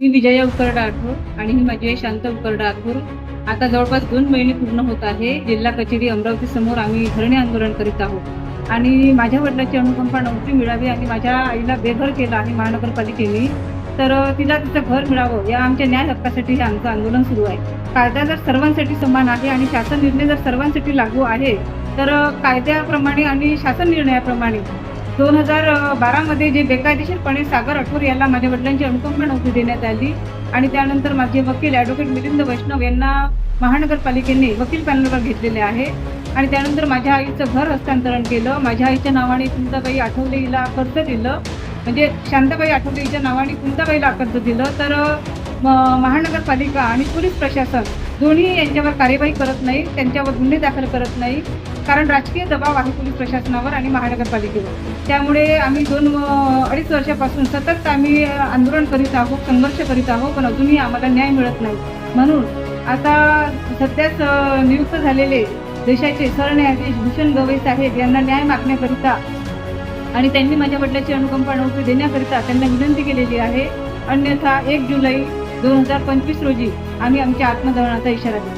मी विजया उकर राठोड आणि ही माझी आई शांत उकर राठोड आता जवळपास दोन महिने पूर्ण होत आहे. जिल्हा कचेरी अमरावती समोर आम्ही धरणे आंदोलन करीत आहोत. आणि माझ्या वडिलांची अनुकंपा नोकरी मिळावी आणि माझ्या आईला बेघर केलं आहे महानगरपालिकेने तर तिला तिचं घर मिळावं या आमच्या न्याय हक्कासाठी हे आमचं आंदोलन सुरू आहे. कायदा जर सर्वांसाठी समान आहे आणि शासन निर्णय जर सर्वांसाठी लागू आहे तर कायद्याप्रमाणे आणि शासन निर्णयाप्रमाणे दोन हजार बारामध्ये जे बेकायदेशीरपणे सागर अठोर याला माझ्या वडिलांची अनुकंपा नोकरी देण्यात आली आणि त्यानंतर माझे वकील ॲडव्होकेट मिलिंद वैष्णव यांना महानगरपालिकेने वकील पॅनलवर घेतलेले आहे. आणि त्यानंतर माझ्या आईचं घर हस्तांतरण केलं. माझ्या आईच्या नावाने कुंताबाई आठवले हिला कर्ज दिलं. म्हणजे शांताबाई आठवले हिच्या नावाने कुंताबाईला कर्ज दिलं. तर म- महानगरपालिका आणि पोलीस प्रशासन दोन्ही यांच्यावर कार्यवाही करत नाही. त्यांच्यावर गुन्हे दाखल करत नाही. कारण राजकीय दबाव आहे पोलीस प्रशासनावर आणि महानगरपालिकेवर. त्यामुळे आम्ही दोन अडीच वर्षापासून सतत आम्ही आंदोलन करीत आहोत संघर्ष करीत आहोत पण अजूनही आम्हाला न्याय मिळत नाही. म्हणून आता सध्याच नियुक्त झालेले देशाचे सरन्यायाधीश भूषण गवई साहेब यांना न्याय मागण्याकरिता आणि त्यांनी माझ्या वडिलाची अनुकंपा नोकरी देण्याकरिता त्यांना विनंती केलेली आहे. अन्यथा एक जुलै दोन हजार पंचवीस रोजी आम्ही आमच्या आत्मदहनाचा इशारा दिला